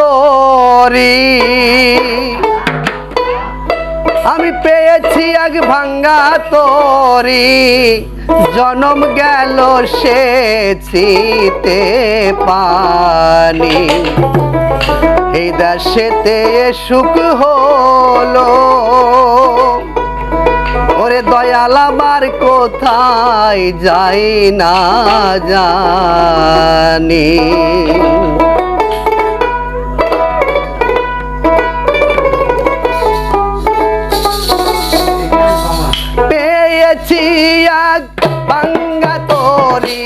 তরি। আমি পেয়েছি এক ভাঙ্গা তরি। জনম গেল সেতে পানি। এই দেশেতে সুখ হলো। ওরে দয়াল আমার কোথায় যাই না জানি। পেয়েছি আজ ভাঙ্গা তোরি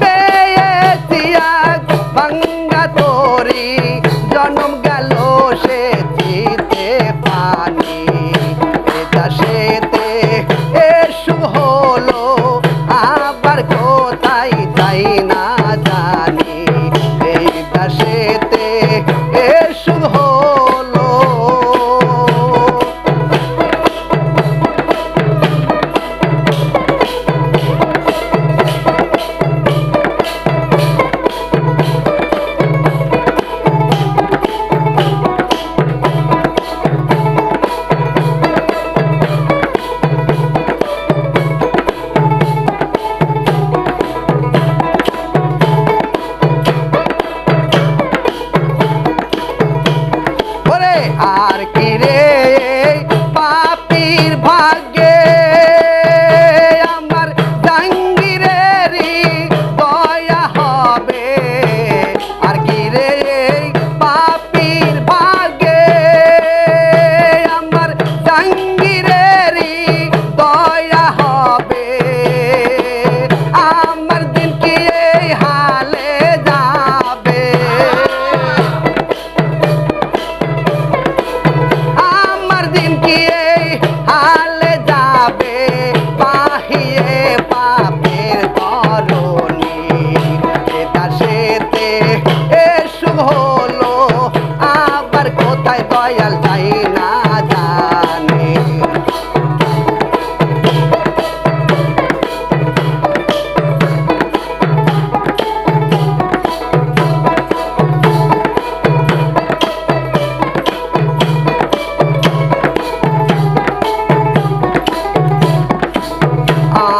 পেয়েছি আজ ভাঙ্গা তোরি। জন্ম গেল সে দিতে পানি, এটা সেতে এসব হলো, আবার কোথায় তাই না জানি। এইটা সেতে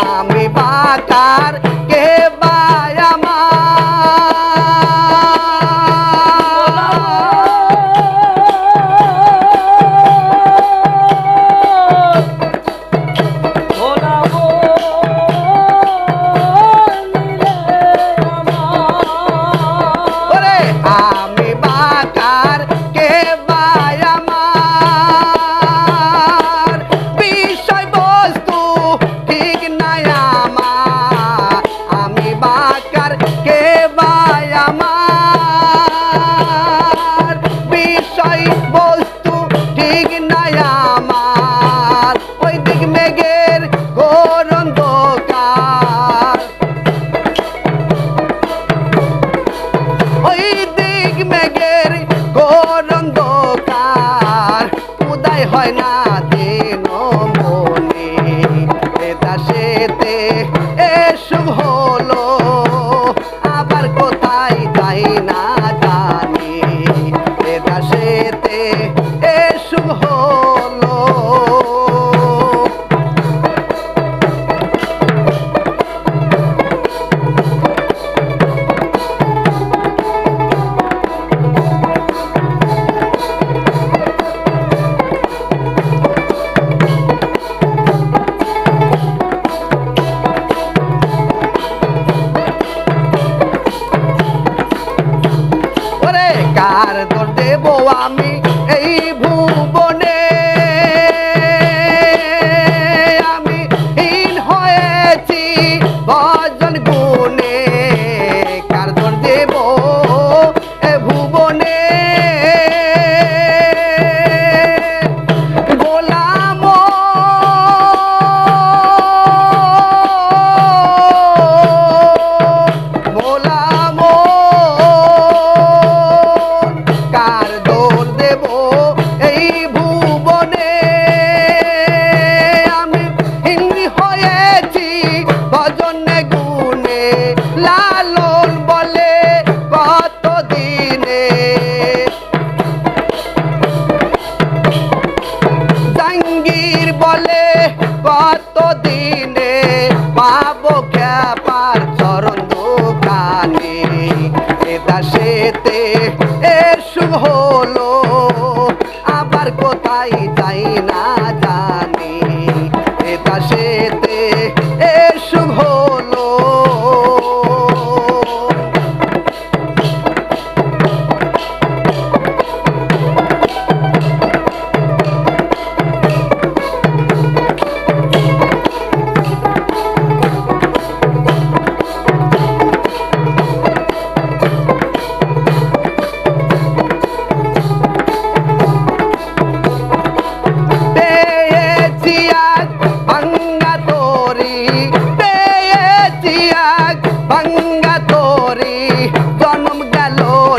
नाम बाकार Baboca,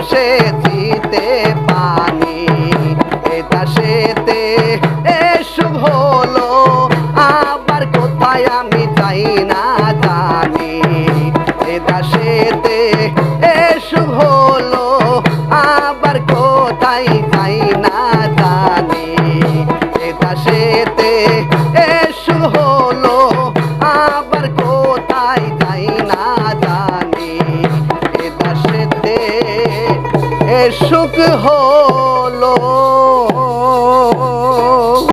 দাসে দিতে পানি, এ দাসেতে এসব হলো, আবার কোথায় আমি চাই না জানি। এ দাসেতে